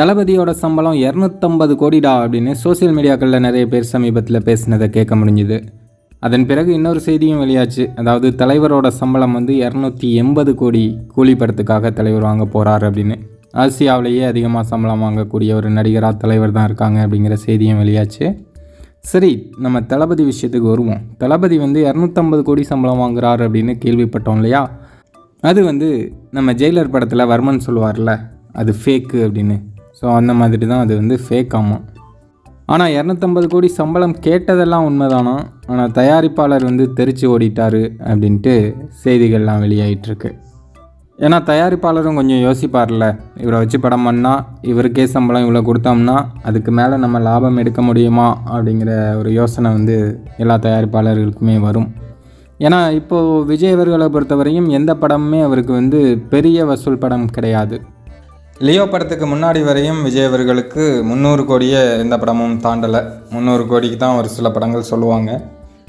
தளபதியோட சம்பளம் இரநூத்தம்பது கோடிடா அப்படின்னு சோஷியல் மீடியாக்களில் நிறைய பேர் சமீபத்தில் பேசினதை கேட்க முடிஞ்சுது. அதன் பிறகு இன்னொரு செய்தியும் வெளியாச்சு. அதாவது தலைவரோட சம்பளம் வந்து இரநூத்தி எண்பது கோடி கூலி படத்துக்காக தலைவர் வாங்க போகிறார் அப்படின்னு. ஆசியாவிலேயே அதிகமாக சம்பளம் வாங்கக்கூடிய ஒரு நடிகராக தலைவர் தான் இருக்காங்க அப்படிங்கிற செய்தியும் வெளியாச்சு. சரி நம்ம தளபதி விஷயத்துக்கு வருவோம். தளபதி வந்து இரநூத்தம்பது கோடி சம்பளம் வாங்குறார் அப்படின்னு கேள்விப்பட்டோம் இல்லையா? அது வந்து நம்ம ஜெயிலர் படத்தில் வர்மன் சொல்லுவார்ல அது ஃபேக்கு அப்படின்னு. ஸோ அந்த மாதிரி தான் அது வந்து ஃபேக் ஆமாம் ஆனால் இரநூத்தம்பது கோடி சம்பளம் கேட்டதெல்லாம் உண்மைதானா? ஆனால் தயாரிப்பாளர் வந்து தெரிச்சு ஓடிட்டார் அப்படின்ட்டு செய்திகள்லாம் வெளியாகிட்டுருக்கு ஏன்னா தயாரிப்பாளரும் கொஞ்சம் யோசிப்பார்ல. இவரை வச்சு படம் பண்ணால் இவருக்கே சம்பளம் இவ்வளோ கொடுத்தோம்னா அதுக்கு மேலே நம்ம லாபம் எடுக்க முடியுமா? அப்படிங்கிற ஒரு யோசனை வந்து எல்லா தயாரிப்பாளர்களுக்குமே வரும். ஏன்னா இப்போது விஜய் அவர்களை பொறுத்தவரையும் எந்த படமுமே அவருக்கு வந்து பெரிய வசூல் படம் கிடையாது. லியோ படத்துக்கு முன்னாடி வரையும் விஜய் அவர்களுக்கு முந்நூறு கோடியை எந்த படமும் தாண்டலை. முந்நூறு கோடிக்கு தான் ஒரு சில படங்கள் சொல்லுவாங்க.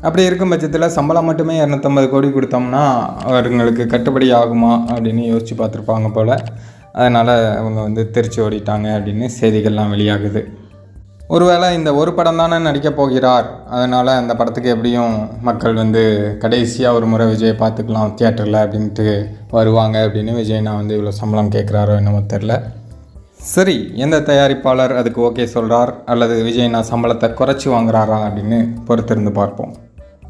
அப்படி இருக்கும் பட்சத்தில் சம்பளம் மட்டுமே இரநூத்தம்பது கோடி கொடுத்தோம்னா அவர்களுக்கு கட்டுப்படி ஆகுமா அப்படின்னு யோசித்து பார்த்துருப்பாங்க போல். அதனால் அவங்க வந்து திருச்சி ஓடிட்டாங்க அப்படின்னு செய்திகள்லாம் வெளியாகுது. ஒருவேளை இந்த ஒரு படம் தானே நடிக்கப் போகிறார். அதனால் அந்த படத்துக்கு எப்படியும் மக்கள் வந்து கடைசியாக ஒரு முறை விஜயை பார்த்துக்கலாம் தியேட்டரில் அப்படின்ட்டு வருவாங்க அப்படின்னு விஜய் நான் வந்து இவ்வளோ சம்பளம் கேட்குறாரோ என்னமோ தெரில சரி எந்த தயாரிப்பாளர் அதுக்கு ஓகே சொல்கிறார் அல்லது விஜய் நான் சம்பளத்தை குறைச்சி வாங்குறாரா அப்படின்னு பொறுத்திருந்து பார்ப்போம்.